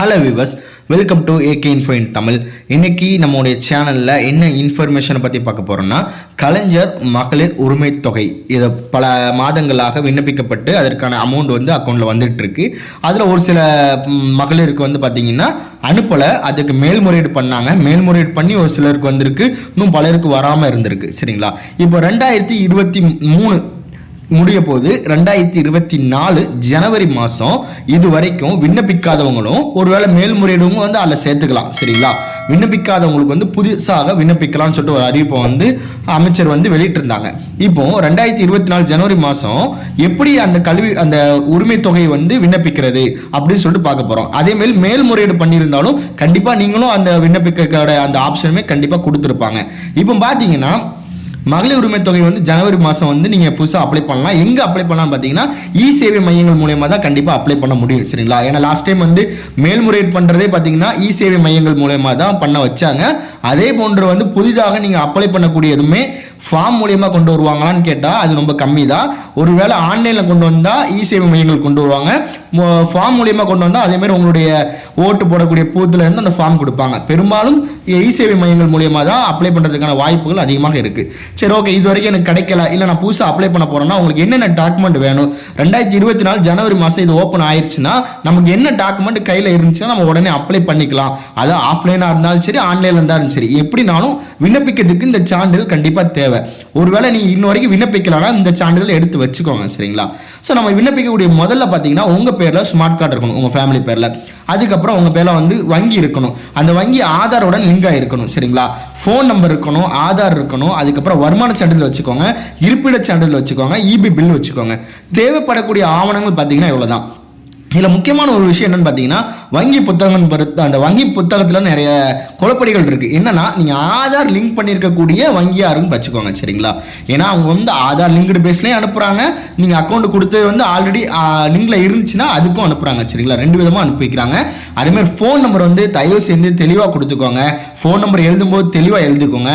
Hello viewers welcome to AK info in Tamil இன்னைக்கு நம்மளுடைய சேனலில் என்ன இன்ஃபர்மேஷனை பற்றி பார்க்க போகிறோம்னா கலைஞர் மகளிர் உரிமை தொகை இதை பல மாதங்களாக விண்ணப்பிக்கப்பட்டு அதற்கான அமௌண்ட் வந்து அக்கௌண்ட்டில் வந்துட்டு இருக்கு அதில் ஒரு சில மகளிருக்கு வந்து பார்த்தீங்கன்னா அனுப்பலை அதுக்கு மேல்முறையீடு பண்ணாங்க. மேல்முறையீடு பண்ணி ஒரு சிலருக்கு வந்திருக்கு. இன்னும் பலருக்கு வராமல் இருந்திருக்கு. சரிங்களா? இப்போ ரெண்டாயிரத்தி இருபத்தி மூணு முடிய போது ரெண்டாயிரத்தி இருபத்தி நாலு ஜனவரி மாதம் இது வரைக்கும் விண்ணப்பிக்காதவங்களும் ஒருவேளை மேல்முறையீடும் வந்து அதில் சேர்த்துக்கலாம் சரிங்களா? விண்ணப்பிக்காதவங்களுக்கு வந்து புதுசாக விண்ணப்பிக்கலாம்னு சொல்லிட்டு ஒரு அறிவிப்பை வந்து அமைச்சர் வந்து வெளியிட்டிருந்தாங்க. இப்போ ரெண்டாயிரத்தி இருபத்தி நாலு ஜனவரி மாதம் எப்படி அந்த கல்வி அந்த உரிமை தொகை வந்து விண்ணப்பிக்கிறது அப்படின்னு சொல்லிட்டு பார்க்க போகிறோம் அதேமாரி மேல்முறையீடு பண்ணியிருந்தாலும் கண்டிப்பாக நீங்களும் அந்த விண்ணப்பிக்கிற அந்த ஆப்ஷனுமே கண்டிப்பாக கொடுத்துருப்பாங்க. இப்போ பார்த்தீங்கன்னா மகளிர் உரிமை தொகை வந்து ஜனவரி மாதம் வந்து நீங்கள் புதுசாக அப்ளை பண்ணலாம். எங்கே அப்ளை பண்ணலாம்னு பார்த்தீங்கன்னா இ சேவை மையங்கள் மூலயமா தான் கண்டிப்பாக அப்ளை பண்ண முடியும் சரிங்களா? ஏன்னா லாஸ்ட் டைம் வந்து மேல்முறையீடு பண்ணுறதே பார்த்தீங்கன்னா இ சேவை மையங்கள் மூலயமா தான் பண்ண வச்சாங்க. அதே போன்று வந்து புதிதாக நீங்கள் அப்ளை பண்ணக்கூடிய எதுவுமே ஃபார்ம் மூலியமா கொண்டு வருவாங்களான்னு கேட்டால் அது ரொம்ப கம்மி தான் ஒருவேளை ஆன்லைனில் கொண்டு வந்தால் இ சேவை மையங்கள் கொண்டு வருவாங்க. ஃபார்ம் மூலியமாக கொண்டு வந்தால் அதேமாதிரி உங்களுடைய ஓட்டு போடக்கூடிய பூத்துலேருந்து அந்த ஃபார்ம் கொடுப்பாங்க. பெரும்பாலும் இ சேவை மையங்கள் மூலியமாக தான் அப்ளை பண்ணுறதுக்கான வாய்ப்புகள் அதிகமாக இருக்குது சரி ஓகே இது வரைக்கும் எனக்கு கிடைக்கல. இல்லை நான் புதுசாக அப்ளை பண்ண போகிறேன்னா உங்களுக்கு என்னென்ன டாக்குமெண்ட் வேணும்? ரெண்டாயிரத்தி இருபத்தி நாலு ஜனவரி மாதம் இது ஓப்பன் ஆயிடுச்சுன்னா நமக்கு என்ன டாக்குமெண்ட் கையில் இருந்துச்சுன்னா நம்ம உடனே அப்ளை பண்ணிக்கலாம். அது ஆஃப்லைனாக இருந்தாலும் சரி ஆன்லைனில் இருந்தாலும் சரி. எப்படினாலும் விண்ணப்பிக்கிறதுக்கு இந்த சான்றிதழ் கண்டிப்பாக தேவை. ஒருவேளை நீங்கள் இன்ன வரைக்கும் விண்ணப்பிக்கலாம்னா இந்த சான்றிதழ் எடுத்து வச்சுக்கோங்க சரிங்களா? ஸோ நம்ம விண்ணப்பிக்கக்கூடிய முதல்ல பார்த்தீங்கன்னா உங்கள் பேரில் ஸ்மார்ட் கார்டு இருக்கணும் உங்கள் ஃபேமிலி பேரில். அதுக்கப்புறம் உங்கள் பேரில் வந்து வங்கி இருக்கணும். அந்த வங்கி ஆதாரோட லிங்க் ஆகிருக்கணும் சரிங்களா? ஃபோன் நம்பர் இருக்கணும் ஆதார் இருக்கணும் அதுக்கப்புறம் வருமான சான்றிதழ் வச்சுக்கோங்க இருப்பிடச் சான்றிதழ் வச்சுக்கோங்க இபி பில் வச்சுக்கோங்க. தேவைப்படக்கூடிய ஆவணங்கள் பார்த்தீங்கன்னா இவ்வளோ தான் இதில் முக்கியமான ஒரு விஷயம் என்னன்னு பார்த்தீங்கன்னா வங்கி புத்தகம் பொறுத்து அந்த வங்கி புத்தகத்தில் நிறைய குழப்படிகள் இருக்குது என்னென்னா நீங்கள் ஆதார் லிங்க் பண்ணியிருக்கக்கூடிய வங்கியாக வச்சுக்கோங்க சரிங்களா? ஏன்னா அவங்க வந்து ஆதார் லிங்க்டு பேஸ்லேயும் அனுப்புகிறாங்க நீங்கள் அக்கௌண்ட் கொடுத்து வந்து ஆல்ரெடி லிங்கில் இருந்துச்சுன்னா அதுக்கும் அனுப்புகிறாங்க சரிங்களா? ரெண்டு விதமாக அனுப்பி வைக்கிறாங்க. அதேமாதிரி ஃபோன் நம்பர் வந்து தயவு செஞ்சு தெளிவாக கொடுத்துக்கோங்க. ஃபோன் நம்பர் எழுதும்போது தெளிவாக எழுதுக்கோங்க.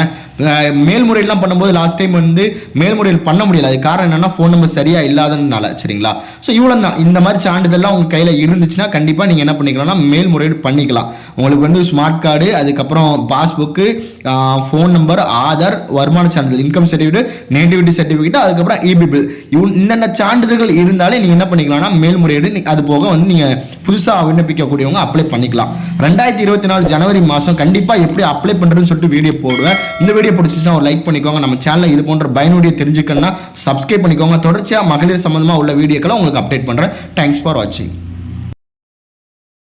மேல்முறையெல்லாம் பண்ணும்போது லாஸ்ட் டைம் வந்து மேல்முறையில் பண்ண முடியல. அது காரணம் என்னென்னா ஃபோன் நம்பர் சரியாக இல்லாததுனால சரிங்களா? ஸோ இவ்வளோ தான் இந்த மாதிரி சான்றிதழ்லாம் உங்கள் கையில் இருந்துச்சுன்னா கண்டிப்பாக நீங்கள் என்ன பண்ணிக்கலாம்னா மேல்முறையீடு பண்ணிக்கலாம். உங்களுக்கு வந்து ஸ்மார்ட் கார்டு அதுக்கப்புறம் பாஸ்புக்கு ஃபோன் நம்பர் ஆதார் வருமான சான்றிதழ் இன்கம் சர்டிஃபிகேட் நேட்டிவிட்டி சர்டிஃபிகேட் அதுக்கப்புறம் இபி பில் இவ் இந்தந்த சான்றிதழ்கள் இருந்தாலே நீங்கள் என்ன பண்ணிக்கலாம்னா மேல்முறையீடு அது போக வந்து நீங்கள் புதுசாக விண்ணப்பிக்கக்கூடியவங்க அப்ளை பண்ணிக்கலாம். ரெண்டாயிரத்தி இருபத்தி நாலு ஜனவரி மாதம் கண்டிப்பாக எப்படி அப்ளை பண்ணுறதுன்னு சொல்லிட்டு வீடியோ போடுவேன். இந்த வீடியோ பிடிச்சிச்சுன்னா ஒரு லைக் பண்ணிக்கோங்க. நம்ம சேனலில் இது போன்ற பயனுடைய தெரிஞ்சுக்கணும்னா சப்ஸ்கிரைப் பண்ணிக்கோங்க. தொடர்ச்சியாக மகளிர் சம்மந்தமாக உள்ள வீடியோக்களை உங்களுக்கு அப்டேட் பண்ணுறேன் தேங்க்ஸ் ஃபார் வாட்சிங்